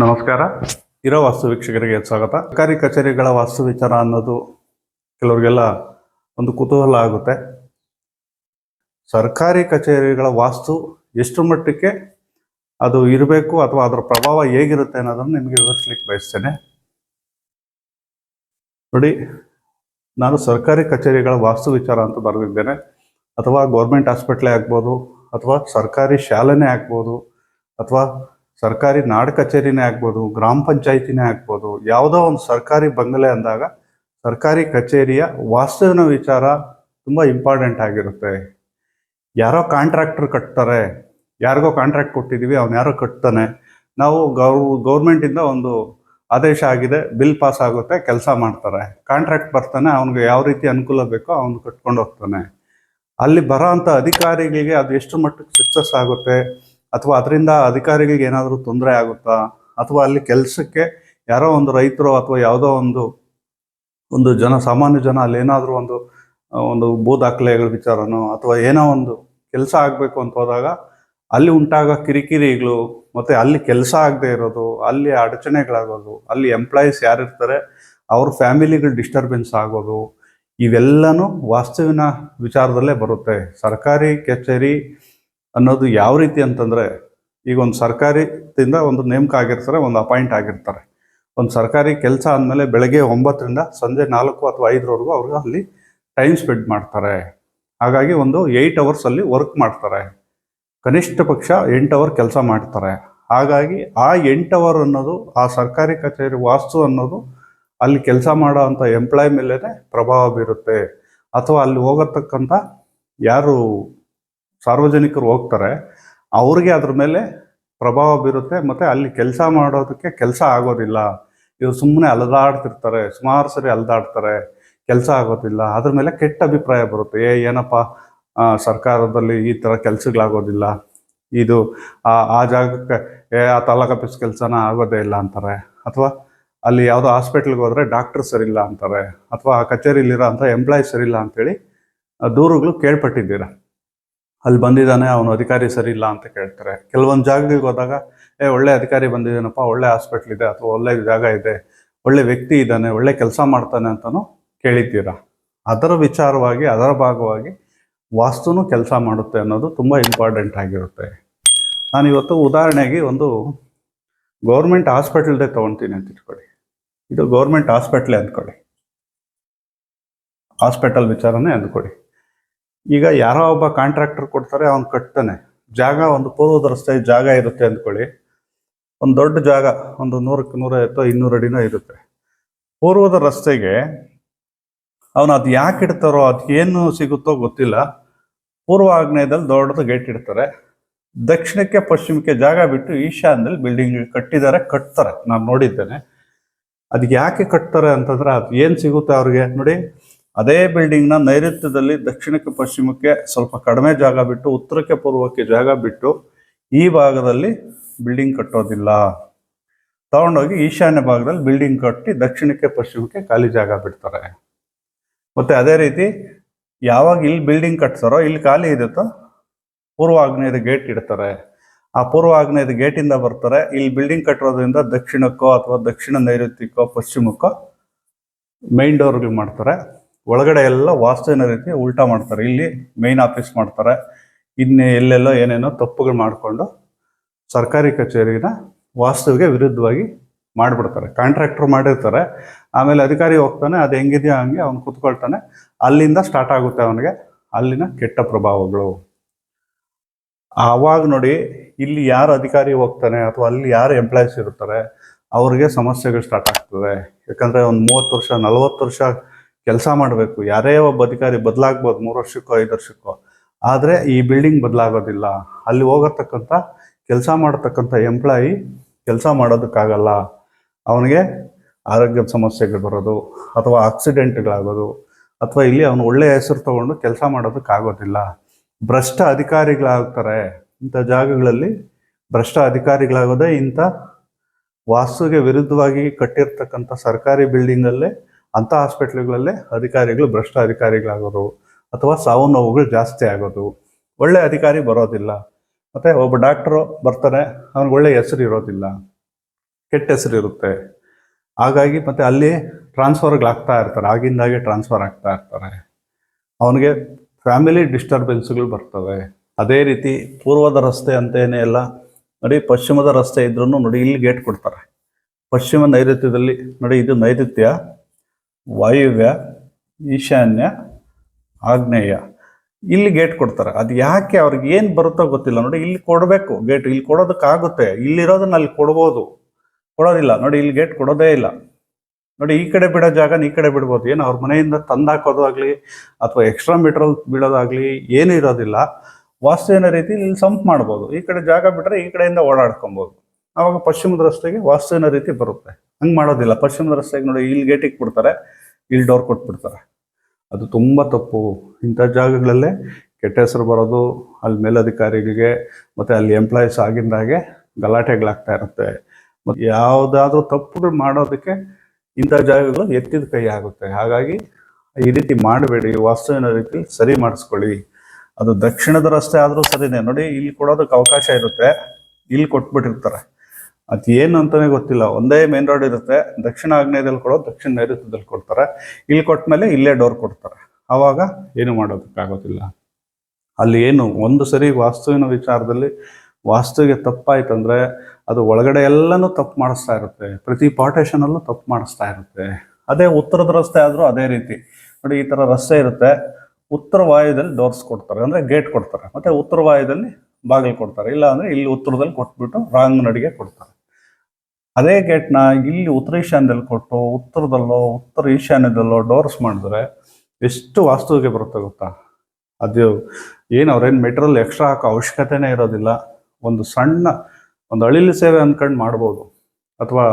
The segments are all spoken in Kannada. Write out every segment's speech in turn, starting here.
ನಮಸ್ಕಾರ. ಇರೋ ವಾಸ್ತು ವೀಕ್ಷಕರಿಗೆ ಸ್ವಾಗತ. ಸರ್ಕಾರಿ ಕಚೇರಿಗಳ ವಾಸ್ತು ವಿಚಾರ ಅನ್ನೋದು ಕೆಲವರಿಗೆಲ್ಲ ಒಂದು ಕುತೂಹಲ ಆಗುತ್ತೆ. ಸರ್ಕಾರಿ ಕಚೇರಿಗಳ ವಾಸ್ತು ಎಷ್ಟು ಮಟ್ಟಕ್ಕೆ ಅದು ಇರಬೇಕು ಅಥವಾ ಅದರ ಪ್ರಭಾವ ಹೇಗಿರುತ್ತೆ ಅನ್ನೋದನ್ನು ನಿಮಗೆ ವಿವರಿಸ್ಲಿಕ್ಕೆ ಬಯಸ್ತೇನೆ. ನೋಡಿ, ನಾನು ಸರ್ಕಾರಿ ಕಚೇರಿಗಳ ವಾಸ್ತು ವಿಚಾರ ಅಂತ ಬರೆದಿದ್ದೇನೆ. ಅಥವಾ ಗೌರ್ಮೆಂಟ್ ಹಾಸ್ಪಿಟ್ಲೇ ಆಗ್ಬೋದು, ಅಥವಾ ಸರ್ಕಾರಿ ಶಾಲೆನೇ ಆಗ್ಬೋದು, ಅಥವಾ ಸರ್ಕಾರಿ ನಾಡ ಕಚೇರಿನೇ ಆಗ್ಬೋದು, ಗ್ರಾಮ ಪಂಚಾಯತಿನೇ ಆಗ್ಬೋದು, ಯಾವುದೋ ಒಂದು ಸರ್ಕಾರಿ ಬಂಗಲೆ ಅಂದಾಗ ಸರ್ಕಾರಿ ಕಚೇರಿಯ ವಾಸ್ತವನ ವಿಚಾರ ತುಂಬ ಇಂಪಾರ್ಟೆಂಟ್ ಆಗಿರುತ್ತೆ. ಯಾರೋ ಕಾಂಟ್ರಾಕ್ಟರ್ ಕಟ್ತಾರೆ, ಯಾರಿಗೋ ಕಾಂಟ್ರಾಕ್ಟ್ ಕೊಟ್ಟಿದ್ದೀವಿ ಅವ್ನು ಯಾರೋ ಕಟ್ತಾನೆ. ನಾವು ಗೌ, ಗೌರ್ಮೆಂಟಿಂದ ಒಂದು ಆದೇಶ ಆಗಿದೆ, ಬಿಲ್ ಪಾಸ್ ಆಗುತ್ತೆ, ಕೆಲಸ ಮಾಡ್ತಾರೆ. ಕಾಂಟ್ರಾಕ್ಟ್ ಬರ್ತಾನೆ, ಅವ್ನಿಗೆ ಯಾವ ರೀತಿ ಅನುಕೂಲ ಬೇಕೋ ಅವ್ನು ಕಟ್ಕೊಂಡು ಹೋಗ್ತಾನೆ. ಅಲ್ಲಿ ಬರೋ ಅಂಥ ಅಧಿಕಾರಿಗಳಿಗೆ ಅದು ಎಷ್ಟು ಮಟ್ಟಕ್ಕೆ ಸಕ್ಸಸ್ ಆಗುತ್ತೆ ಅಥವಾ ಅದರಿಂದ ಅಧಿಕಾರಿಗಳಿಗೆ ಏನಾದರೂ ತೊಂದರೆ ಆಗುತ್ತಾ? ಅಥವಾ ಅಲ್ಲಿ ಕೆಲಸಕ್ಕೆ ಯಾರೋ ಒಂದು ರೈತರು ಅಥವಾ ಯಾವುದೋ ಒಂದು ಒಂದು ಜನ, ಸಾಮಾನ್ಯ ಜನ ಅಲ್ಲಿ ಏನಾದರೂ ಒಂದು ಒಂದು ಭೂ ದಾಖಲೆಗಳ ವಿಚಾರನೋ ಅಥವಾ ಏನೋ ಒಂದು ಕೆಲಸ ಆಗಬೇಕು ಅಂತ ಹೋದಾಗ ಅಲ್ಲಿ ಉಂಟಾಗೋ ಕಿರಿಕಿರಿಗಳು ಮತ್ತು ಅಲ್ಲಿ ಕೆಲಸ ಆಗದೆ ಇರೋದು, ಅಲ್ಲಿ ಅಡಚಣೆಗಳಾಗೋದು, ಅಲ್ಲಿ ಎಂಪ್ಲಾಯೀಸ್ ಯಾರಿರ್ತಾರೆ, ಅವ್ರ ಫ್ಯಾಮಿಲಿಗಳು ಡಿಸ್ಟರ್ಬೆನ್ಸ್ ಆಗೋದು, ಇವೆಲ್ಲನೂ ವಾಸ್ತುವಿನ ವಿಚಾರದಲ್ಲೇ ಬರುತ್ತೆ. ಸರ್ಕಾರಿ, ಕಚೇರಿ ಅನ್ನೋದು ಯಾವ ರೀತಿ ಅಂತಂದರೆ, ಈಗ ಒಂದು ಸರ್ಕಾರಿದಿಂದ ಒಂದು ನೇಮಕ ಆಗಿರ್ತಾರೆ, ಒಂದು ಅಪಾಯಿಂಟ್ ಆಗಿರ್ತಾರೆ. ಒಂದು ಸರ್ಕಾರಿ ಕೆಲಸ ಆದಮೇಲೆ ಬೆಳಗ್ಗೆ ಒಂಬತ್ತರಿಂದ ಸಂಜೆ ನಾಲ್ಕು ಅಥವಾ ಐದರವರೆಗೂ ಅವ್ರಿಗೆ ಅಲ್ಲಿ ಟೈಮ್ ಸ್ಪೆಂಡ್ ಮಾಡ್ತಾರೆ. ಹಾಗಾಗಿ ಒಂದು ಏಯ್ಟ್ ಅವರ್ಸಲ್ಲಿ ವರ್ಕ್ ಮಾಡ್ತಾರೆ. ಕನಿಷ್ಠ ಪಕ್ಷ ಎಂಟು ಅವರ್ ಕೆಲಸ ಮಾಡ್ತಾರೆ. ಹಾಗಾಗಿ ಆ ಎಂಟು ಅವರ್ ಅನ್ನೋದು, ಆ ಸರ್ಕಾರಿ ಕಚೇರಿ ವಾಸ್ತು ಅನ್ನೋದು ಅಲ್ಲಿ ಕೆಲಸ ಮಾಡೋ ಅಂಥ ಎಂಪ್ಲಾಯ್ ಮೇಲೇ ಪ್ರಭಾವ ಬೀರುತ್ತೆ. ಅಥವಾ ಅಲ್ಲಿ ಹೋಗತಕ್ಕಂಥ ಯಾರು ಸಾರ್ವಜನಿಕರು ಹೋಗ್ತಾರೆ, ಅವ್ರಿಗೆ ಅದ್ರ ಮೇಲೆ ಪ್ರಭಾವ ಬೀರುತ್ತೆ ಮತ್ತು ಅಲ್ಲಿ ಕೆಲಸ ಮಾಡೋದಕ್ಕೆ ಕೆಲಸ ಆಗೋದಿಲ್ಲ. ಇವ್ರು ಸುಮ್ಮನೆ ಅಲದಾಡ್ತಿರ್ತಾರೆ, ಸುಮಾರು ಸರಿ ಅಲದಾಡ್ತಾರೆ, ಕೆಲಸ ಆಗೋದಿಲ್ಲ. ಅದ್ರ ಮೇಲೆ ಕೆಟ್ಟ ಅಭಿಪ್ರಾಯ ಬರುತ್ತೆ. ಏ, ಏನಪ್ಪ ಸರ್ಕಾರದಲ್ಲಿ ಈ ಥರ ಕೆಲಸಗಳಾಗೋದಿಲ್ಲ. ಇದು, ಆ ಆ ಜಾಗಕ್ಕೆ, ಏ, ಆ ತಾಲೂಕು ಆಫೀಸ್ ಕೆಲಸನ ಆಗೋದೇ ಇಲ್ಲ ಅಂತಾರೆ. ಅಥವಾ ಅಲ್ಲಿ ಯಾವುದೋ ಹಾಸ್ಪಿಟ್ಲಿಗೆ ಹೋದರೆ ಡಾಕ್ಟರ್ ಸರಿಯಿಲ್ಲ ಅಂತಾರೆ. ಅಥವಾ ಆ ಕಚೇರಿಲಿರೋ ಅಂಥ ಎಂಪ್ಲಾಯ್ ಸರಿಯಿಲ್ಲ ಅಂತೇಳಿ ದೂರುಗಳು ಕೇಳ್ಪಟ್ಟಿದ್ದೀರ. ಅಲ್ಲಿ ಬಂದಿದ್ದಾನೆ, ಅವನು ಅಧಿಕಾರಿ ಸರಿ ಇಲ್ಲ ಅಂತ ಕೇಳ್ತಾರೆ. ಕೆಲವೊಂದು ಜಾಗಗಳಿಗೆ ಹೋದಾಗ, ಏ, ಒಳ್ಳೆ ಅಧಿಕಾರಿ ಬಂದಿದ್ದಾನಪ್ಪ ಒಳ್ಳೆ ಹಾಸ್ಪಿಟ್ಲ್ ಇದೆ, ಅಥವಾ ಒಳ್ಳೆ ಜಾಗ ಇದೆ, ಒಳ್ಳೆ ವ್ಯಕ್ತಿ ಇದ್ದಾನೆ, ಒಳ್ಳೆ ಕೆಲಸ ಮಾಡ್ತಾನೆ ಅಂತಲೂ ಕೇಳಿದ್ದೀರಾ? ಅದರ ವಿಚಾರವಾಗಿ, ಅದರ ಭಾಗವಾಗಿ ವಾಸ್ತುನೂ ಕೆಲಸ ಮಾಡುತ್ತೆ ಅನ್ನೋದು ತುಂಬ ಇಂಪಾರ್ಟೆಂಟ್ ಆಗಿರುತ್ತೆ. ನಾನು ಇವತ್ತು ಉದಾಹರಣೆಗೆ ಒಂದು ಗೌರ್ಮೆಂಟ್ ಹಾಸ್ಪಿಟಲ್ದೇ ತೊಗೊಳ್ತೀನಿ ಅಂತ ಇಟ್ಕೊಳ್ಳಿ. ಇದು ಗೌರ್ಮೆಂಟ್ ಹಾಸ್ಪಿಟ್ಲೇ ಅಂದ್ಕೊಳ್ಳಿ. ಹಾಸ್ಪಿಟಲ್ ವಿಚಾರನೇ ಅಂದ್ಕೊಳ್ಳಿ. ಈಗ ಯಾರೋ ಒಬ್ಬ ಕಾಂಟ್ರಾಕ್ಟರ್ ಕೊಡ್ತಾರೆ, ಅವ್ನು ಕಟ್ತಾನೆ. ಜಾಗ ಒಂದು ಪೂರ್ವದ ರಸ್ತೆ ಜಾಗ ಇರುತ್ತೆ ಅಂದ್ಕೊಳ್ಳಿ. ಒಂದು ದೊಡ್ಡ ಜಾಗ, ಒಂದು ನೂರಕ್ಕೆ ನೂರೈವತ್ತೋ ಇನ್ನೂರು ಅಡಿನೋ ಇರುತ್ತೆ. ಪೂರ್ವದ ರಸ್ತೆಗೆ ಅವನು ಅದು ಯಾಕೆ ಇಡ್ತಾರೋ, ಅದು ಏನು ಸಿಗುತ್ತೋ ಗೊತ್ತಿಲ್ಲ. ಪೂರ್ವ ಆಗ್ನೇಯದಲ್ಲಿ ದೊಡ್ಡದು ಗೇಟ್ ಇಡ್ತಾರೆ. ದಕ್ಷಿಣಕ್ಕೆ ಪಶ್ಚಿಮಕ್ಕೆ ಜಾಗ ಬಿಟ್ಟು ಈಶಾನ್ಯದಲ್ಲಿ ಬಿಲ್ಡಿಂಗ್ ಕಟ್ಟಿದ್ದಾರೆ, ಕಟ್ತಾರೆ. ನಾನು ನೋಡಿದ್ದೇನೆ. ಅದಕ್ಕೆ ಯಾಕೆ ಕಟ್ತಾರೆ ಅಂತಂದ್ರೆ ಅದು ಏನು ಸಿಗುತ್ತೆ ಅವ್ರಿಗೆ? ನೋಡಿ ಅದೇ ಬಿಲ್ಡಿಂಗ್ನ ನೈಋತ್ಯದಲ್ಲಿ ದಕ್ಷಿಣಕ್ಕೆ ಪಶ್ಚಿಮಕ್ಕೆ ಸ್ವಲ್ಪ ಕಡಿಮೆ ಜಾಗ ಬಿಟ್ಟು ಉತ್ತರಕ್ಕೆ ಪೂರ್ವಕ್ಕೆ ಜಾಗ ಬಿಟ್ಟು ಈ ಭಾಗದಲ್ಲಿ ಬಿಲ್ಡಿಂಗ್ ಕಟ್ಟೋದಿಲ್ಲ. ತಗೊಂಡೋಗಿ ಈಶಾನ್ಯ ಭಾಗದಲ್ಲಿ ಬಿಲ್ಡಿಂಗ್ ಕಟ್ಟಿ ದಕ್ಷಿಣಕ್ಕೆ ಪಶ್ಚಿಮಕ್ಕೆ ಖಾಲಿ ಜಾಗ ಬಿಡ್ತಾರೆ. ಮತ್ತೆ ಅದೇ ರೀತಿ ಯಾವಾಗ ಇಲ್ಲಿ ಬಿಲ್ಡಿಂಗ್ ಕಟ್ತಾರೋ, ಇಲ್ಲಿ ಖಾಲಿ ಇರುತ್ತೋ ಪೂರ್ವ ಆಗ್ನೇಯದ ಗೇಟ್ ಇಡ್ತಾರೆ. ಆ ಪೂರ್ವ ಆಗ್ನೇಯದ ಗೇಟಿಂದ ಬರ್ತಾರೆ. ಇಲ್ಲಿ ಬಿಲ್ಡಿಂಗ್ ಕಟ್ಟಿರೋದ್ರಿಂದ ದಕ್ಷಿಣಕ್ಕೋ ಅಥವಾ ದಕ್ಷಿಣ ನೈಋತ್ಯಕ್ಕೋ, ಪಶ್ಚಿಮಕ್ಕೋ ಮೈನ್ ಡೋರ್ಗಳು ಮಾಡ್ತಾರೆ. ಒಳಗಡೆ ಎಲ್ಲ ವಾಸ್ತುವಿನ ರೀತಿ ಉಲ್ಟಾ ಮಾಡ್ತಾರೆ. ಇಲ್ಲಿ ಮೇನ್ ಆಫೀಸ್ ಮಾಡ್ತಾರೆ. ಇನ್ನು ಎಲ್ಲೆಲ್ಲೋ ಏನೇನೋ ತಪ್ಪುಗಳು ಮಾಡಿಕೊಂಡು ಸರ್ಕಾರಿ ಕಚೇರಿನ ವಾಸ್ತುವಿಗೆ ವಿರುದ್ಧವಾಗಿ ಮಾಡಿಬಿಡ್ತಾರೆ. ಕಾಂಟ್ರಾಕ್ಟ್ರು ಮಾಡಿರ್ತಾರೆ. ಆಮೇಲೆ ಅಧಿಕಾರಿ ಹೋಗ್ತಾನೆ, ಅದು ಹೆಂಗಿದೆಯೋ ಹಂಗೆ ಅವ್ನು ಕುತ್ಕೊಳ್ತಾನೆ. ಅಲ್ಲಿಂದ ಸ್ಟಾರ್ಟ್ ಆಗುತ್ತೆ ಅವನಿಗೆ ಅಲ್ಲಿನ ಕೆಟ್ಟ ಪ್ರಭಾವಗಳು. ಆವಾಗ ನೋಡಿ ಇಲ್ಲಿ ಯಾರು ಅಧಿಕಾರಿ ಹೋಗ್ತಾನೆ ಅಥವಾ ಅಲ್ಲಿ ಯಾರು ಎಂಪ್ಲಾಯೀಸ್ ಇರ್ತಾರೆ, ಅವ್ರಿಗೆ ಸಮಸ್ಯೆಗಳು ಸ್ಟಾರ್ಟ್ ಆಗ್ತದೆ. ಯಾಕಂದ್ರೆ ಒಂದು ಮೂವತ್ತು ವರ್ಷ, ನಲವತ್ತು ವರ್ಷ ಕೆಲಸ ಮಾಡಬೇಕು. ಯಾರೇ ಒಬ್ಬ ಅಧಿಕಾರಿ ಬದಲಾಗ್ಬೋದು, ಮೂರು ವರ್ಷಕ್ಕೋ, ಐದು ವರ್ಷಕ್ಕೋ. ಆದರೆ ಈ ಬಿಲ್ಡಿಂಗ್ ಬದಲಾಗೋದಿಲ್ಲ. ಅಲ್ಲಿ ಹೋಗತಕ್ಕಂಥ, ಕೆಲಸ ಮಾಡತಕ್ಕಂಥ ಎಂಪ್ಲಾಯಿ ಕೆಲಸ ಮಾಡೋದಕ್ಕಾಗಲ್ಲ. ಅವನಿಗೆ ಆರೋಗ್ಯದ ಸಮಸ್ಯೆಗಳು ಬರೋದು, ಅಥವಾ ಆಕ್ಸಿಡೆಂಟ್ಗಳಾಗೋದು ಅಥವಾ ಇಲ್ಲಿ ಅವನು ಒಳ್ಳೆಯ ಹೆಸರು ತಗೊಂಡು ಕೆಲಸ ಮಾಡೋದಕ್ಕಾಗೋದಿಲ್ಲ. ಭ್ರಷ್ಟ ಅಧಿಕಾರಿಗಳಾಗ್ತಾರೆ. ಇಂಥ ಜಾಗಗಳಲ್ಲಿ ಭ್ರಷ್ಟ ಅಧಿಕಾರಿಗಳಾಗೋದೇ ಇಂಥ ವಾಸ್ತುಗೆ ವಿರುದ್ಧವಾಗಿ ಕಟ್ಟಿರ್ತಕ್ಕಂಥ ಸರ್ಕಾರಿ ಬಿಲ್ಡಿಂಗಲ್ಲೇ ಅಂಥ ಹಾಸ್ಪಿಟ್ಲ್ಗಳಲ್ಲೇ ಅಧಿಕಾರಿಗಳು ಭ್ರಷ್ಟ ಅಧಿಕಾರಿಗಳಾಗೋದು ಅಥವಾ ಸಾವು ನೋವುಗಳು ಜಾಸ್ತಿ ಆಗೋದು. ಒಳ್ಳೆ ಅಧಿಕಾರಿ ಬರೋದಿಲ್ಲ. ಮತ್ತು ಒಬ್ಬ ಡಾಕ್ಟ್ರು ಬರ್ತಾನೆ ಅವ್ನಿಗೆ ಒಳ್ಳೆ ಹೆಸರು ಇರೋದಿಲ್ಲ. ಕೆಟ್ಟ ಹೆಸರು ಇರುತ್ತೆ. ಹಾಗಾಗಿ ಮತ್ತೆ ಅಲ್ಲಿ ಟ್ರಾನ್ಸ್ಫರ್ಗಳಾಗ್ತಾ ಇರ್ತಾರೆ, ಆಗಿಂದಾಗೆ ಟ್ರಾನ್ಸ್ಫರ್ ಆಗ್ತಾ ಇರ್ತಾರೆ. ಅವನಿಗೆ ಫ್ಯಾಮಿಲಿ ಡಿಸ್ಟರ್ಬೆನ್ಸ್ಗಳು ಬರ್ತವೆ. ಅದೇ ರೀತಿ ಪೂರ್ವದ ರಸ್ತೆ ಅಂತೇನೆ ಎಲ್ಲ ನೋಡಿ ಪಶ್ಚಿಮದ ರಸ್ತೆ ಇದ್ರೂ ನೋಡಿ ಇಲ್ಲಿ ಗೇಟ್ ಕೊಡ್ತಾರೆ. ಪಶ್ಚಿಮ ನೈಋತ್ಯದಲ್ಲಿ ನೋಡಿ ಇದು ನೈಋತ್ಯ ವಾಯುವ್ಯ, ಈಶಾನ್ಯ, ಆಗ್ನೇಯ. ಇಲ್ಲಿ ಗೇಟ್ ಕೊಡ್ತಾರೆ. ಅದು ಯಾಕೆ ಅವ್ರಿಗೆ ಏನು ಬರುತ್ತೋ ಗೊತ್ತಿಲ್ಲ. ನೋಡಿ, ಇಲ್ಲಿ ಕೊಡಬೇಕು ಗೇಟ್ ಇಲ್ಲಿ ಕೊಡೋದಕ್ಕಾಗುತ್ತೆ. ಇಲ್ಲಿರೋದನ್ನ ಅಲ್ಲಿ ಕೊಡ್ಬೋದು. ಕೊಡೋದಿಲ್ಲ. ನೋಡಿ, ಇಲ್ಲಿ ಗೇಟ್ ಕೊಡೋದೇ ಇಲ್ಲ. ನೋಡಿ, ಈ ಕಡೆ ಬಿಡೋ ಜಾಗ ಈ ಕಡೆ ಬಿಡ್ಬೋದು. ಏನು, ಅವ್ರ ಮನೆಯಿಂದ ತಂದಾಕೋದು ಆಗಲಿ, ಅಥವಾ ಎಕ್ಸ್ಟ್ರಾ ಮೆಟ್ರಲ್ ಬಿಡೋದಾಗಲಿ ಏನೂ ಇರೋದಿಲ್ಲ. ವಾಸ್ತುವಿನ ರೀತಿ ಇಲ್ಲಿ ಸಂಪ್ ಮಾಡ್ಬೋದು. ಈ ಕಡೆ ಜಾಗ ಬಿಟ್ಟರೆ ಈ ಕಡೆಯಿಂದ ಓಡಾಡ್ಕೊಬೋದು. ಆವಾಗ ಪಶ್ಚಿಮದ ರಸ್ತೆಗೆ ವಾಸ್ತುವಿನ ರೀತಿ ಬರುತ್ತೆ. ಹಂಗೆ ಮಾಡೋದಿಲ್ಲ. ಪಶ್ಚಿಮ ರಸ್ತೆಗೆ ನೋಡಿ, ಇಲ್ಲಿ ಗೇಟಿಗೆ ಬಿಡ್ತಾರೆ ಇಲ್ಲಿ ಡೋರ್ ಕೊಟ್ಬಿಡ್ತಾರೆ. ಅದು ತುಂಬ ತಪ್ಪು. ಇಂಥ ಜಾಗಗಳಲ್ಲೇ ಕೆಟ್ಟ ಹೆಸರು ಬರೋದು, ಅಲ್ಲಿ ಮೇಲಧಿಕಾರಿಗಳಿಗೆ ಮತ್ತು ಅಲ್ಲಿ ಎಂಪ್ಲಾಯೀಸ್ ಆಗಿಂದಾಗೆ ಗಲಾಟೆಗಳಾಗ್ತಾ ಇರುತ್ತೆ. ಮತ್ತು ಯಾವುದಾದ್ರೂ ತಪ್ಪು ಮಾಡೋದಕ್ಕೆ ಇಂಥ ಜಾಗಗಳು ಎತ್ತಿದ ಕೈ ಆಗುತ್ತೆ. ಹಾಗಾಗಿ ಈ ರೀತಿ ಮಾಡಬೇಡಿ ವಾಸ್ತುವಿನ ರೀತಿ ಸರಿ ಮಾಡಿಸ್ಕೊಳ್ಳಿ. ಅದು ದಕ್ಷಿಣದ ರಸ್ತೆ ಆದರೂ ಸರಿನೇ. ನೋಡಿ, ಇಲ್ಲಿ ಕೊಡೋದಕ್ಕೆ ಅವಕಾಶ ಇರುತ್ತೆ. ಇಲ್ಲಿ ಕೊಟ್ಬಿಟ್ಟಿರ್ತಾರೆ. ಅದು ಏನು ಅಂತಾನೆ ಗೊತ್ತಿಲ್ಲ. ಒಂದೇ ಮೇನ್ ರೋಡ್ ಇರುತ್ತೆ. ದಕ್ಷಿಣ ಆಗ್ನೇಯದಲ್ಲಿ ಕೊಡೋ ದಕ್ಷಿಣ ನೈಋತ್ಯದಲ್ಲಿ ಕೊಡ್ತಾರೆ. ಇಲ್ಲಿ ಕೊಟ್ಟ ಮೇಲೆ ಇಲ್ಲೇ ಡೋರ್ ಕೊಡ್ತಾರೆ. ಆವಾಗ ಏನು ಮಾಡೋದಕ್ಕಾಗೋದಿಲ್ಲ. ಅಲ್ಲಿ ಏನು, ಒಂದು ಸರಿ ವಾಸ್ತುವಿನ ವಿಚಾರದಲ್ಲಿ ವಾಸ್ತುವಿಗೆ ತಪ್ಪಾಯ್ತಂದ್ರೆ ಅದು ಒಳಗಡೆ ಎಲ್ಲನೂ ತಪ್ಪು ಮಾಡಿಸ್ತಾ ಇರುತ್ತೆ. ಪ್ರತಿ ಪಾರ್ಟೇಷನಲ್ಲೂ ತಪ್ಪು ಮಾಡಿಸ್ತಾ ಇರುತ್ತೆ. ಅದೇ ಉತ್ತರದ ರಸ್ತೆ ಆದರೂ ಅದೇ ರೀತಿ. ನೋಡಿ, ಈ ಥರ ರಸ್ತೆ ಇರುತ್ತೆ. ಉತ್ತರ ವಾಯುದಲ್ಲಿ ಡೋರ್ಸ್ ಕೊಡ್ತಾರೆ. ಅಂದರೆ ಗೇಟ್ ಕೊಡ್ತಾರೆ. ಮತ್ತು ಉತ್ತರ ವಾಯುದಲ್ಲಿ ಬಾಗಿಲು ಕೊಡ್ತಾರೆ. ಇಲ್ಲ ಅಂದರೆ ಇಲ್ಲಿ ಉತ್ತರದಲ್ಲಿ ಕೊಟ್ಬಿಟ್ಟು ರಾಂಗ್ ನಡಿಗೆ ಕೊಡ್ತಾರೆ. ಅದೇ ಗೇಟ್ನ ಇಲ್ಲಿ ಉತ್ತರ ಈಶಾನ್ಯದಲ್ಲಿ ಕೊಟ್ಟು ಉತ್ತರದಲ್ಲೋ, ಉತ್ತರ ಈಶಾನ್ಯದಲ್ಲೋ ಡೋರ್ಸ್ ಮಾಡಿದ್ರೆ ಎಷ್ಟು ವಾಸ್ತುವಿಗೆ ಬರುತ್ತೆ ಗೊತ್ತಾ? ಅದು ಏನು ಅವ್ರೇನು ಮೆಟೀರಿಯಲ್ ಎಕ್ಸ್ಟ್ರಾ ಹಾಕೋ ಅವಶ್ಯಕತೆನೇ ಇರೋದಿಲ್ಲ. ಒಂದು ಸಣ್ಣ, ಒಂದು ಅಳಿಲು ಸೇವೆ ಅಂದ್ಕೊಂಡು ಮಾಡ್ಬೋದು. ಅಥವಾ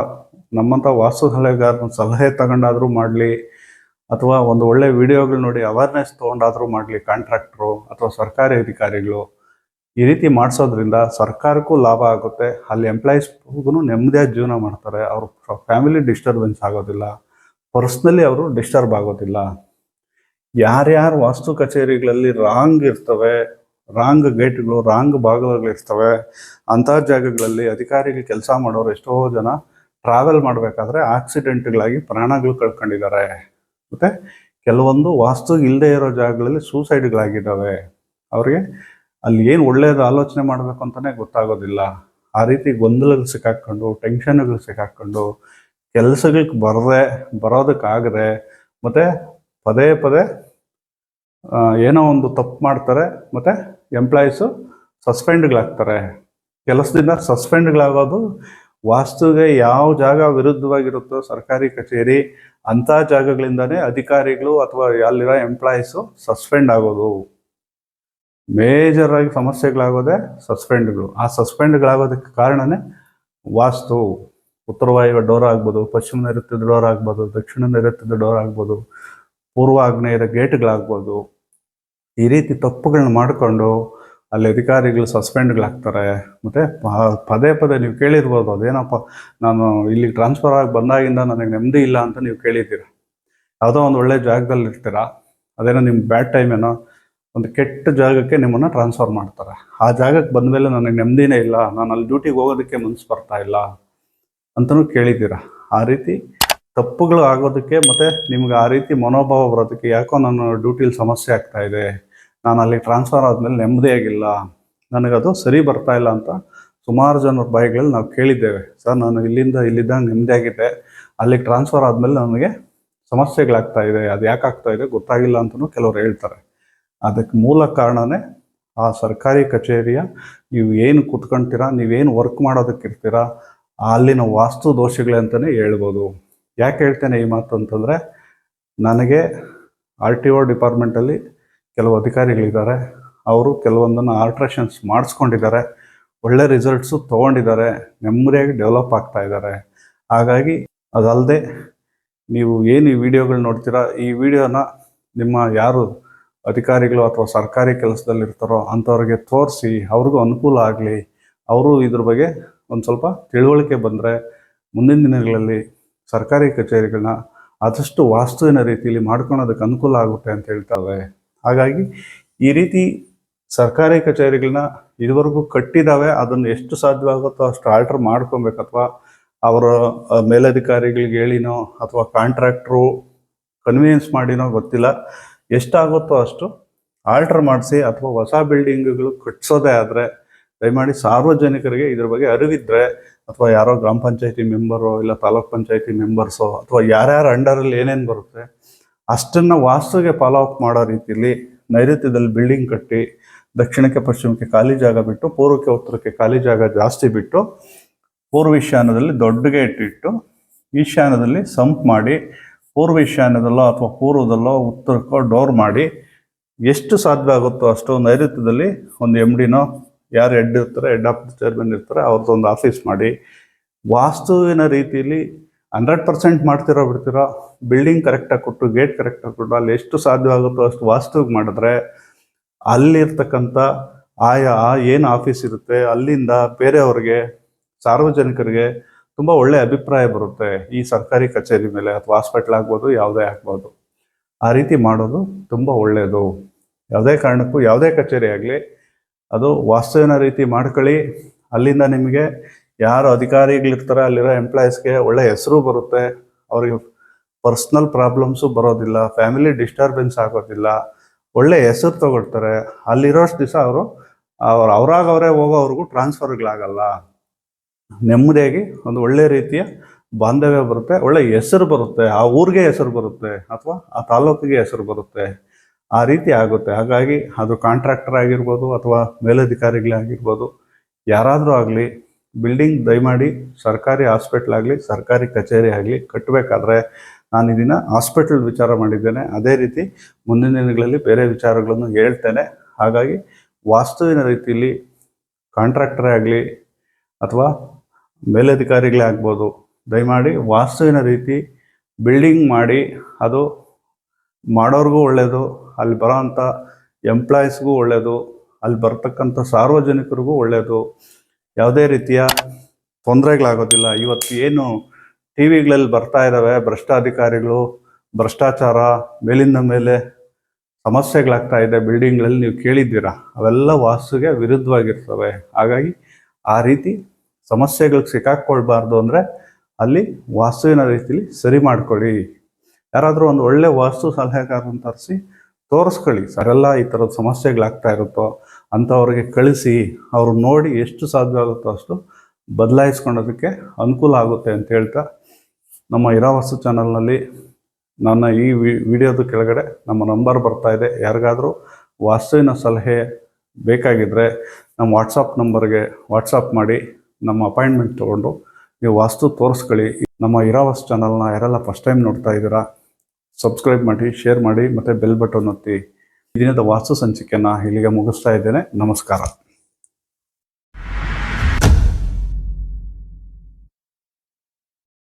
ನಮ್ಮಂಥ ವಾಸ್ತು ಸಲಹೆಗಾರನ ಸಲಹೆ ತಗೊಂಡಾದರೂ ಮಾಡಲಿ, ಅಥವಾ ಒಂದು ಒಳ್ಳೆ ವಿಡಿಯೋಗಳು ನೋಡಿ ಅವೇರ್ನೆಸ್ ತೊಗೊಂಡಾದರೂ ಮಾಡಲಿ ಕಾಂಟ್ರಾಕ್ಟ್ರು ಅಥವಾ ಸರ್ಕಾರಿ ಅಧಿಕಾರಿಗಳು. ಈ ರೀತಿ ಮಾಡಿಸೋದ್ರಿಂದ ಸರ್ಕಾರಕ್ಕೂ ಲಾಭ ಆಗುತ್ತೆ. ಅಲ್ಲಿ ಎಂಪ್ಲಾಯೀಸ್ಗೂ ನೆಮ್ಮದಿಯಾಗಿ ಜೀವನ ಮಾಡ್ತಾರೆ. ಅವ್ರ ಫ್ಯಾಮಿಲಿ ಡಿಸ್ಟರ್ಬೆನ್ಸ್ ಆಗೋದಿಲ್ಲ. ಪರ್ಸ್ನಲಿ ಅವರು ಡಿಸ್ಟರ್ಬ್ ಆಗೋದಿಲ್ಲ. ಯಾರ್ಯಾರು ವಾಸ್ತು ಕಚೇರಿಗಳಲ್ಲಿ ರಾಂಗ್ ಇರ್ತವೆ ರಾಂಗ್ ಗೇಟ್ಗಳು ರಾಂಗ್ ಭಾಗಗಳು ಇರ್ತವೆ, ಅಂಥ ಜಾಗಗಳಲ್ಲಿ ಅಧಿಕಾರಿಗಳು ಕೆಲಸ ಮಾಡೋರು ಎಷ್ಟೋ ಜನ ಟ್ರಾವೆಲ್ ಮಾಡಬೇಕಾದ್ರೆ ಆಕ್ಸಿಡೆಂಟ್ಗಳಾಗಿ ಪ್ರಾಣಗಳು ಕಳ್ಕೊಂಡಿದ್ದಾರೆ. ಮತ್ತು ಕೆಲವೊಂದು ವಾಸ್ತು ಇಲ್ಲದೆ ಇರೋ ಜಾಗಗಳಲ್ಲಿ ಸೂಸೈಡ್ಗಳಾಗಿದ್ದಾವೆ ಅವ್ರಿಗೆ ಅಲ್ಲಿ ಏನು ಒಳ್ಳೆಯದು ಆಲೋಚನೆ ಮಾಡಬೇಕು ಅಂತಲೇ ಗೊತ್ತಾಗೋದಿಲ್ಲ. ಆ ರೀತಿ ಗೊಂದಲಗಳು ಸಿಕ್ಕಾಕ್ಕೊಂಡು ಟೆನ್ಷನ್ಗಳು ಸಿಕ್ಕಾಕೊಂಡು ಕೆಲಸಗಳಿಗೆ ಬರದೆ, ಬರೋದಕ್ಕಾಗದೆ, ಮತ್ತು ಪದೇ ಪದೇ ಏನೋ ಒಂದು ತಪ್ಪು ಮಾಡ್ತಾರೆ, ಮತ್ತು ಎಂಪ್ಲಾಯೀಸು ಸಸ್ಪೆಂಡ್ಗಳಾಗ್ತಾರೆ ಕೆಲಸದಿಂದ ಸಸ್ಪೆಂಡ್ಗಳಾಗೋದು ವಾಸ್ತುಗೆ ಯಾವ ಜಾಗ ವಿರುದ್ಧವಾಗಿರುತ್ತೋ, ಸರ್ಕಾರಿ ಕಚೇರಿ, ಅಂಥ ಜಾಗಗಳಿಂದನೇ ಅಧಿಕಾರಿಗಳು ಅಥವಾ ಅಲ್ಲಿರೋ ಎಂಪ್ಲಾಯೀಸು ಸಸ್ಪೆಂಡ್ ಆಗೋದು. ಮೇಜರ್ ಆಗಿ ಸಮಸ್ಯೆಗಳಾಗೋದೆ ಸಸ್ಪೆಂಡ್ಗಳು. ಆ ಸಸ್ಪೆಂಡ್ಗಳಾಗೋದಕ್ಕೆ ಕಾರಣನೇ ವಾಸ್ತು. ಉತ್ತರ ವಾಯುವ ಡೋರ್ ಆಗ್ಬೋದು, ಪಶ್ಚಿಮ ನೈಋತ್ಯದ ಡೋರ್ ಆಗ್ಬೋದು, ದಕ್ಷಿಣ ನೈಋತ್ಯದ ಡೋರ್ ಆಗ್ಬೋದು ಪೂರ್ವ ಆಗ್ನೇಯದ ಗೇಟ್ಗಳಾಗ್ಬೋದು. ಈ ರೀತಿ ತಪ್ಪುಗಳನ್ನ ಮಾಡಿಕೊಂಡು ಅಲ್ಲಿ ಅಧಿಕಾರಿಗಳು ಸಸ್ಪೆಂಡ್ಗಳಾಗ್ತಾರೆ. ಮತ್ತು ಪದೇ ಪದೇ ನೀವು ಕೇಳಿರ್ಬೋದು, ಅದೇನಪ್ಪ ನಾನು ಇಲ್ಲಿ ಟ್ರಾನ್ಸ್ಫರ್ ಆಗಿ ಬಂದಾಗಿಂದ ನನಗೆ ನೆಮ್ಮದಿ ಇಲ್ಲ ಅಂತ ನೀವು ಕೇಳಿದ್ದೀರಾ? ಯಾವುದೋ ಒಂದು ಒಳ್ಳೆ ಜಾಗದಲ್ಲಿ ಇರ್ತೀರಾ ಅದೇನೋ ನಿಮ್ಮ ಬ್ಯಾಡ್ ಟೈಮ್ ಏನೋ? ಒಂದು ಕೆಟ್ಟ ಜಾಗಕ್ಕೆ ನಿಮ್ಮನ್ನು ಟ್ರಾನ್ಸ್ಫರ್ ಮಾಡ್ತಾರೆ. ಆ ಜಾಗಕ್ಕೆ ಬಂದ ಮೇಲೆ ನನಗೆ ನೆಮ್ಮದಿನೇ ಇಲ್ಲ, ನಾನು ಅಲ್ಲಿ ಡ್ಯೂಟಿಗೆ ಹೋಗೋದಕ್ಕೆ ಮನಸ್ಸು ಬರ್ತಾ ಇಲ್ಲ ಅಂತಲೂ ಕೇಳಿದ್ದೀರ? ಆ ರೀತಿ ತಪ್ಪುಗಳು ಆಗೋದಕ್ಕೆ ಮತ್ತು ನಿಮ್ಗೆ ಆ ರೀತಿ ಮನೋಭಾವ ಬರೋದಕ್ಕೆ ಯಾಕೋ ನಾನು ಡ್ಯೂಟಿಲಿ ಸಮಸ್ಯೆ ಆಗ್ತಾ ಇದೆ, ನಾನು ಅಲ್ಲಿ ಟ್ರಾನ್ಸ್ಫರ್ ಆದಮೇಲೆ ನೆಮ್ಮದಿಯಾಗಿಲ್ಲ ನನಗದು ಸರಿ ಬರ್ತಾ ಇಲ್ಲ ಅಂತ ಸುಮಾರು ಜನರ ಬಾಯಿಗಳಲ್ಲಿ ನಾವು ಕೇಳಿದ್ದೇವೆ. ಸರ್, ನಾನು ಇಲ್ಲಿಂದ ಇಲ್ಲಿದ್ದಂಗೆ ನೆಮ್ಮದಿಯಾಗಿದ್ದೆ ಅಲ್ಲಿಗೆ ಟ್ರಾನ್ಸ್ಫರ್ ಆದಮೇಲೆ ನನಗೆ ಸಮಸ್ಯೆಗಳಾಗ್ತಾ ಇದೆ, ಅದು ಯಾಕಾಗ್ತಾ ಇದೆ ಗೊತ್ತಾಗಿಲ್ಲ ಅಂತಲೂ ಕೆಲವರು ಹೇಳ್ತಾರೆ. ಅದಕ್ಕೆ ಮೂಲ ಕಾರಣನೇ ಆ ಸರ್ಕಾರಿ ಕಚೇರಿಯ ನೀವು ಏನು ಕುತ್ಕೊಂತೀರಾ, ನೀವೇನು ವರ್ಕ್ ಮಾಡೋದಕ್ಕಿರ್ತೀರಾ, ಅಲ್ಲಿನ ವಾಸ್ತು ದೋಷಗಳೇ ಅಂತಲೇ ಹೇಳ್ಬೋದು. ಯಾಕೆ ಹೇಳ್ತೇನೆ ಈ ಮಾತು ಅಂತಂದರೆ, ನನಗೆ ಆರ್ ಟಿ ಒ ಡಿಪಾರ್ಟ್ಮೆಂಟಲ್ಲಿ ಕೆಲವು ಅಧಿಕಾರಿಗಳಿದ್ದಾರೆ. ಅವರು ಕೆಲವೊಂದನ್ನು ಆಲ್ಟ್ರೇಷನ್ಸ್ ಮಾಡಿಸ್ಕೊಂಡಿದ್ದಾರೆ. ಒಳ್ಳೆ ರಿಸಲ್ಟ್ಸು ತೊಗೊಂಡಿದ್ದಾರೆ. ನೆಮ್ಮದಿಯಾಗಿ ಡೆವಲಪ್ ಆಗ್ತಾ ಇದ್ದಾರೆ. ಹಾಗಾಗಿ ಅದಲ್ಲದೆ ನೀವು ಏನು ಈ ವಿಡಿಯೋಗಳು ನೋಡ್ತೀರಾ, ಈ ವಿಡಿಯೋನ ನಿಮ್ಮ ಯಾರು ಅಧಿಕಾರಿಗಳು ಅಥವಾ ಸರ್ಕಾರಿ ಕೆಲಸದಲ್ಲಿ ಇರ್ತಾರೋ ಅಂಥವ್ರಿಗೆ ತೋರಿಸಿ ಅವ್ರಿಗೂ ಅನುಕೂಲ ಆಗಲಿ, ಅವರು ಇದ್ರ ಬಗ್ಗೆ ಒಂದು ಸ್ವಲ್ಪ ತಿಳುವಳಿಕೆ ಬಂದರೆ ಮುಂದಿನ ದಿನಗಳಲ್ಲಿ ಸರ್ಕಾರಿ ಕಚೇರಿಗಳನ್ನ ಆದಷ್ಟು ವಾಸ್ತುವಿನ ರೀತಿಯಲ್ಲಿ ಮಾಡ್ಕೊಳೋದಕ್ಕೆ ಅನುಕೂಲ ಆಗುತ್ತೆ ಅಂತ ಹೇಳ್ತಾವೆ ಹಾಗಾಗಿ ಈ ರೀತಿ ಸರ್ಕಾರಿ ಕಚೇರಿಗಳನ್ನ ಇದುವರೆಗೂ ಕಟ್ಟಿದಾವೆ, ಅದನ್ನು ಎಷ್ಟು ಸಾಧ್ಯವಾಗುತ್ತೋ ಅಷ್ಟು ಆಲ್ಟ್ರ್ ಮಾಡ್ಕೊಬೇಕು ಅಥವಾ ಅವರ ಮೇಲಧಿಕಾರಿಗಳಿಗೆ ಹೇಳಿನೋ ಅಥವಾ ಕಾಂಟ್ರಾಕ್ಟ್ರು ಕನ್ವಿನ್ಸ್ ಮಾಡಿನೋ ಗೊತ್ತಿಲ್ಲ. ಎಷ್ಟಾಗುತ್ತೋ ಅಷ್ಟು ಆಲ್ಟರ್ ಮಾಡಿಸಿ ಅಥವಾ ಹೊಸ ಬಿಲ್ಡಿಂಗ್ಗಳು ಕಟ್ಸೋದೇ ಆದರೆ ದಯಮಾಡಿ ಸಾರ್ವಜನಿಕರಿಗೆ ಇದ್ರ ಬಗ್ಗೆ ಅರಿವಿದ್ರೆ ಅಥವಾ ಯಾರೋ ಗ್ರಾಮ ಪಂಚಾಯತಿ ಮೆಂಬರೋ ಇಲ್ಲ ತಾಲೂಕ್ ಪಂಚಾಯತಿ ಮೆಂಬರ್ಸೋ ಅಥವಾ ಯಾರ್ಯಾರ ಅಂಡರಲ್ಲಿ ಏನೇನು ಬರುತ್ತೆ, ಅಷ್ಟನ್ನು ವಾಸ್ತುಗೆ ಫಾಲೋ ಅಪ್ ಮಾಡೋ ರೀತಿಯಲ್ಲಿ ನೈಋತ್ಯದಲ್ಲಿ ಬಿಲ್ಡಿಂಗ್ ಕಟ್ಟಿ, ದಕ್ಷಿಣಕ್ಕೆ ಪಶ್ಚಿಮಕ್ಕೆ ಖಾಲಿ ಜಾಗ ಬಿಟ್ಟು, ಪೂರ್ವಕ್ಕೆ ಉತ್ತರಕ್ಕೆ ಖಾಲಿ ಜಾಗ ಜಾಸ್ತಿ ಬಿಟ್ಟು, ಪೂರ್ವ ಈಶಾನ್ಯದಲ್ಲಿ ದೊಡ್ಡಗೆ ಇಟ್ಟಿಟ್ಟು ಇಟ್ಟು ಈಶಾನ್ಯದಲ್ಲಿ ಸಂಪ್ ಮಾಡಿ ಪೂರ್ವ ಈಶಾನ್ಯದಲ್ಲೋ ಅಥವಾ ಪೂರ್ವದಲ್ಲೋ ಉತ್ತರಕ್ಕೋ ಡೋರ್ ಮಾಡಿ ಎಷ್ಟು ಸಾಧ್ಯ ಆಗುತ್ತೋ ಅಷ್ಟು ನೈಋತ್ಯದಲ್ಲಿ ಒಂದು ಎಂ ಡಿನೋ ಯಾರು ಹೆಡ್ ಇರ್ತಾರೆ ಹೆಡ್ ಆಫ್ ಚೇರ್ಮನ್ ಇರ್ತಾರೆ, ಅವ್ರದ್ದು ಒಂದು ಆಫೀಸ್ ಮಾಡಿ. ವಾಸ್ತುವಿನ ರೀತಿಯಲ್ಲಿ ಹಂಡ್ರೆಡ್ ಪರ್ಸೆಂಟ್ ಮಾಡ್ತಿರೋ ಬಿಡ್ತಿರೋ, ಬಿಲ್ಡಿಂಗ್ ಕರೆಕ್ಟಾಗಿ ಕೊಟ್ಟು ಗೇಟ್ ಕರೆಕ್ಟಾಗಿ ಕೊಟ್ಟು ಅಲ್ಲಿ ಎಷ್ಟು ಸಾಧ್ಯವಾಗುತ್ತೋ ಅಷ್ಟು ವಾಸ್ತುವಿಗೆ ಮಾಡಿದ್ರೆ ಅಲ್ಲಿರ್ತಕ್ಕಂಥ ಆಯಾ ಏನು ಆಫೀಸ್ ಇರುತ್ತೆ, ಅಲ್ಲಿಂದ ಬೇರೆಯವ್ರಿಗೆ, ಸಾರ್ವಜನಿಕರಿಗೆ ತುಂಬ ಒಳ್ಳೆ ಅಭಿಪ್ರಾಯ ಬರುತ್ತೆ ಈ ಸರ್ಕಾರಿ ಕಚೇರಿ ಮೇಲೆ ಅಥವಾ ಹಾಸ್ಪಿಟ್ಲ್ ಆಗ್ಬೋದು, ಯಾವುದೇ ಆಗ್ಬೋದು. ಆ ರೀತಿ ಮಾಡೋದು ತುಂಬ ಒಳ್ಳೆಯದು ಯಾವುದೇ ಕಾರಣಕ್ಕೂ ಯಾವುದೇ ಕಚೇರಿ ಆಗಲಿ, ಅದು ವಾಸ್ತುವಿನ ರೀತಿ ಮಾಡ್ಕೊಳ್ಳಿ. ಅಲ್ಲಿಂದ ನಿಮಗೆ ಯಾರು ಅಧಿಕಾರಿಗಳಿರ್ತಾರೆ, ಅಲ್ಲಿರೋ ಎಂಪ್ಲಾಯೀಸ್ಗೆ ಒಳ್ಳೆ ಹೆಸರು ಬರುತ್ತೆ. ಅವರಿಗೆ ಪರ್ಸ್ನಲ್ ಪ್ರಾಬ್ಲಮ್ಸು ಬರೋದಿಲ್ಲ ಫ್ಯಾಮಿಲಿ ಡಿಸ್ಟರ್ಬೆನ್ಸ್ ಆಗೋದಿಲ್ಲ. ಒಳ್ಳೆ ಹೆಸರು ತಗೊಳ್ತಾರೆ. ಅಲ್ಲಿರೋಷ್ಟು ದಿವಸ ಅವರು, ಅವ್ರು, ಅವರಾಗವರೇ ಹೋಗೋವ್ರಿಗೂ ಟ್ರಾನ್ಸ್ಫರ್ಗಳಾಗಲ್ಲ ನೆಮ್ಮದಿಯಾಗಿ ಒಂದು ಒಳ್ಳೆ ರೀತಿಯ ಬಾಂಧವ್ಯ ಬರುತ್ತೆ, ಒಳ್ಳೆ ಹೆಸರು ಬರುತ್ತೆ, ಆ ಊರಿಗೆ ಹೆಸರು ಬರುತ್ತೆ ಅಥವಾ ಆ ತಾಲೂಕಿಗೆ ಹೆಸರು ಬರುತ್ತೆ, ಆ ರೀತಿ ಆಗುತ್ತೆ. ಹಾಗಾಗಿ ಅದು ಕಾಂಟ್ರಾಕ್ಟರ್ ಆಗಿರ್ಬೋದು ಅಥವಾ ಮೇಲಧಿಕಾರಿಗಳೇ ಆಗಿರ್ಬೋದು, ಯಾರಾದರೂ ಆಗಲಿ ಬಿಲ್ಡಿಂಗ್ ದಯಮಾಡಿ ಸರ್ಕಾರಿ ಹಾಸ್ಪಿಟ್ಲ್ ಆಗಲಿ, ಸರ್ಕಾರಿ ಕಚೇರಿ ಆಗಲಿ ಕಟ್ಟಬೇಕಾದ್ರೆ ನಾನು ಇದನ್ನು ಹಾಸ್ಪಿಟಲ್ ವಿಚಾರ ಮಾಡಿದ್ದೇನೆ. ಅದೇ ರೀತಿ ಮುಂದಿನ ದಿನಗಳಲ್ಲಿ ಬೇರೆ ವಿಚಾರಗಳನ್ನು ಹೇಳ್ತೇನೆ. ಹಾಗಾಗಿ ವಾಸ್ತುವಿನ ರೀತಿಯಲ್ಲಿ ಕಾಂಟ್ರಾಕ್ಟರೇ ಆಗಲಿ ಅಥವಾ ಮೇಲಧಿಕಾರಿಗಳೇ ಆಗ್ಬೋದು. ದಯಮಾಡಿ ವಾಸ್ತುವಿನ ರೀತಿ ಬಿಲ್ಡಿಂಗ್ ಮಾಡಿ, ಅದು ಮಾಡೋರಿಗೂ ಒಳ್ಳೆಯದು ಅಲ್ಲಿ ಬರೋವಂಥ ಎಂಪ್ಲಾಯೀಸ್ಗೂ ಒಳ್ಳೆಯದು ಅಲ್ಲಿ ಬರ್ತಕ್ಕಂಥ ಸಾರ್ವಜನಿಕರಿಗೂ ಒಳ್ಳೆಯದು ಯಾವುದೇ ರೀತಿಯ ತೊಂದರೆಗಳಾಗೋದಿಲ್ಲ. ಇವತ್ತು ಏನು ಟಿ ವಿಗಳಲ್ಲಿ ಬರ್ತಾ ಇದ್ದಾವೆ, ಭ್ರಷ್ಟಾಧಿಕಾರಿಗಳು, ಭ್ರಷ್ಟಾಚಾರ, ಮೇಲಿಂದ ಮೇಲೆ ಸಮಸ್ಯೆಗಳಾಗ್ತಾ ಇದೆ, ಬಿಲ್ಡಿಂಗ್ಗಳಲ್ಲಿ ನೀವು ಕೇಳಿದ್ದೀರಾ? ಅವೆಲ್ಲ ವಾಸ್ತುಗೆ ವಿರುದ್ಧವಾಗಿರ್ತವೆ. ಹಾಗಾಗಿ ಆ ರೀತಿ ಸಮಸ್ಯೆಗಳಿಗೆ ಸಿಕ್ಕಾಕ್ಕೊಳ್ಬಾರ್ದು ಅಂದರೆ ಅಲ್ಲಿ ವಾಸ್ತುವಿನ ರೀತಿಲಿ ಸರಿ ಮಾಡ್ಕೊಳ್ಳಿ. ಯಾರಾದರೂ ಒಂದು ಒಳ್ಳೆ ವಾಸ್ತು ಸಲಹೆಗಾರನ ತರಿಸಿ ತೋರಿಸ್ಕೊಳ್ಳಿ. ಸರೆಲ್ಲ ಈ ಥರದ ಸಮಸ್ಯೆಗಳಾಗ್ತಾ ಇರುತ್ತೋ ಅಂಥವ್ರಿಗೆ ಕಳಿಸಿ, ಅವ್ರು ನೋಡಿ ಎಷ್ಟು ಸಾಧ್ಯ ಆಗುತ್ತೋ ಅಷ್ಟು ಬದಲಾಯಿಸ್ಕೊಳ್ಳೋದಕ್ಕೆ ಅನುಕೂಲ ಆಗುತ್ತೆ ಅಂತ ಹೇಳ್ತಾ ನಮ್ಮ ಇರಾವಸ್ತು ಚಾನಲ್ನಲ್ಲಿ ನನ್ನ ಈ ವಿಡಿಯೋದ ಕೆಳಗಡೆ ನಮ್ಮ ನಂಬರ್ ಬರ್ತಾ ಇದೆ. ಯಾರಿಗಾದರೂ ವಾಸ್ತುವಿನ ಸಲಹೆ ಬೇಕಾಗಿದ್ದರೆ ನಮ್ಮ ವಾಟ್ಸಪ್ ನಂಬರ್ಗೆ ವಾಟ್ಸಪ್ ಮಾಡಿ. ನಮ್ಮ ಅಪಾಯಿಂಟ್ಮೆಂಟ್ ತೊಗೊಂಡು, ನೀವು ವಾಸ್ತು ತೋರಿಸ್ಕೊಳ್ಳಿ. ನಮ್ಮ ಇರಾವಾಸ್ ಚಾನಲ್ನ ಯಾರೆಲ್ಲ ಫಸ್ಟ್ ಟೈಮ್ ನೋಡ್ತಾ ಇದ್ದೀರಾ ಸಬ್ಸ್ಕ್ರೈಬ್ ಮಾಡಿ ಶೇರ್ ಮಾಡಿ, ಮತ್ತು ಬೆಲ್ ಬಟನ್ ಒತ್ತಿ. ಈ ದಿನದ ವಾಸ್ತು ಸಂಚಿಕೆಯನ್ನು ಇಲ್ಲಿಗೆ ಮುಗಿಸ್ತಾ ಇದ್ದೇನೆ. ನಮಸ್ಕಾರ.